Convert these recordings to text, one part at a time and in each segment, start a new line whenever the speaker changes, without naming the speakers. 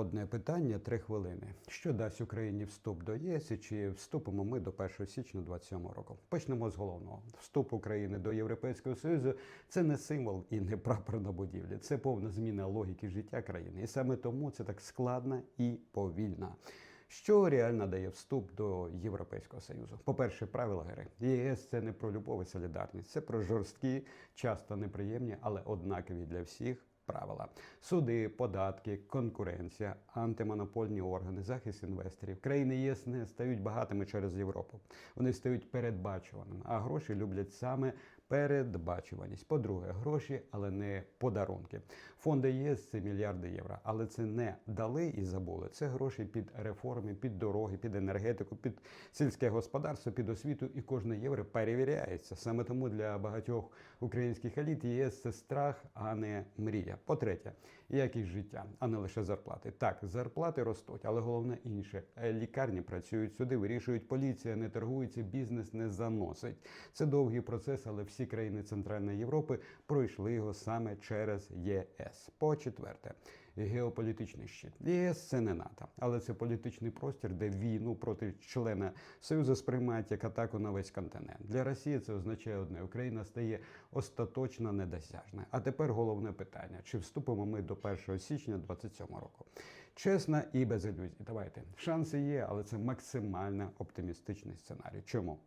Одне питання, три хвилини. Що дасть Україні вступ до ЄС і чи вступимо ми до 1 січня 2027 року? Почнемо з головного. Вступ України до Європейського Союзу це не символ і не прапор на будівлі. Це повна зміна логіки життя країни. І саме тому це так складно і повільно. Що реально дає вступ до Європейського Союзу? По-перше, правила гри. ЄС це не про любов і солідарність, це про жорсткі, часто неприємні, але однакові для всіх правила: суди, податки, конкуренція, антимонопольні органи, захист інвесторів. Країни ЄС не стають багатими через Європу. Вони стають передбачуваними, а гроші люблять саме передбачуваність. По-друге, гроші, але не подарунки. Фонди ЄС це мільярди євро, але це не дали і забули. Це гроші під реформи, під дороги, під енергетику, під сільське господарство, під освіту, і кожне євро перевіряється. Саме тому для багатьох українських еліт ЄС це страх, а не мрія. По-третє, якість життя, а не лише зарплати. Так, зарплати ростуть, але головне інше. Е, Лікарні працюють сюди, вирішують поліція, не торгується, бізнес не заносить. Це довгий процес, але всі країни Центральної Європи пройшли його саме через ЄС. По четверте, геополітичний щит. ЄС це не НАТО, але це політичний простір, де війну проти члена Союзу сприймають як атаку на весь континент. Для Росії це означає одне: Україна стає остаточно недосяжною. А тепер головне питання: чи вступимо ми до 1 січня 2027 року? Чесно і без ілюзій. Давайте шанси є, але це максимально оптимістичний сценарій. Чому?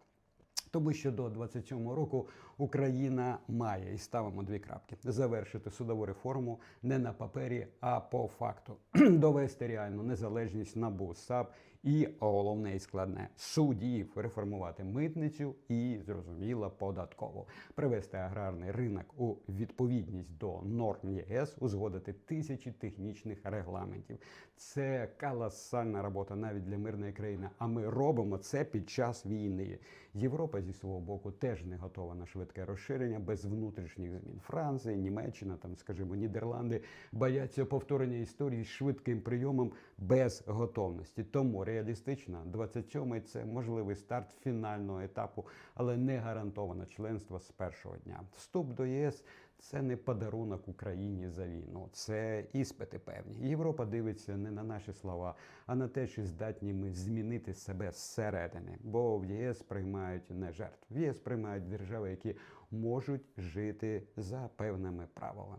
Тому що до 27-го року Україна має і ставимо дві крапки завершити судову реформу не на папері, а по факту довести реальну незалежність НАБУ, САП і головне і складне судів реформувати митницю і зрозуміло податково привести аграрний ринок у відповідність до норм ЄС, узгодити тисячі технічних регламентів. Це колосальна робота навіть для мирної країни. А ми робимо це під час війни. Європа зі свого боку теж не готова на швидке розширення без внутрішніх змін. Франція, Німеччина, там, скажімо, Нідерланди бояться повторення історії з швидким прийомом без готовності. Тому реалістично 27-й – це можливий старт фінального етапу, але не гарантовано членство з першого дня. Вступ до ЄС. Це не подарунок Україні за війну, це іспити певні. Європа дивиться не на наші слова, а на те, чи здатні ми змінити себе зсередини. Бо в ЄС приймають не жертв. В ЄС приймають держави, які можуть жити за певними правилами.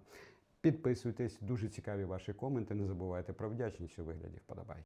Підписуйтесь, дуже цікаві ваші коменти. Не забувайте про вдячність у вигляді вподобай.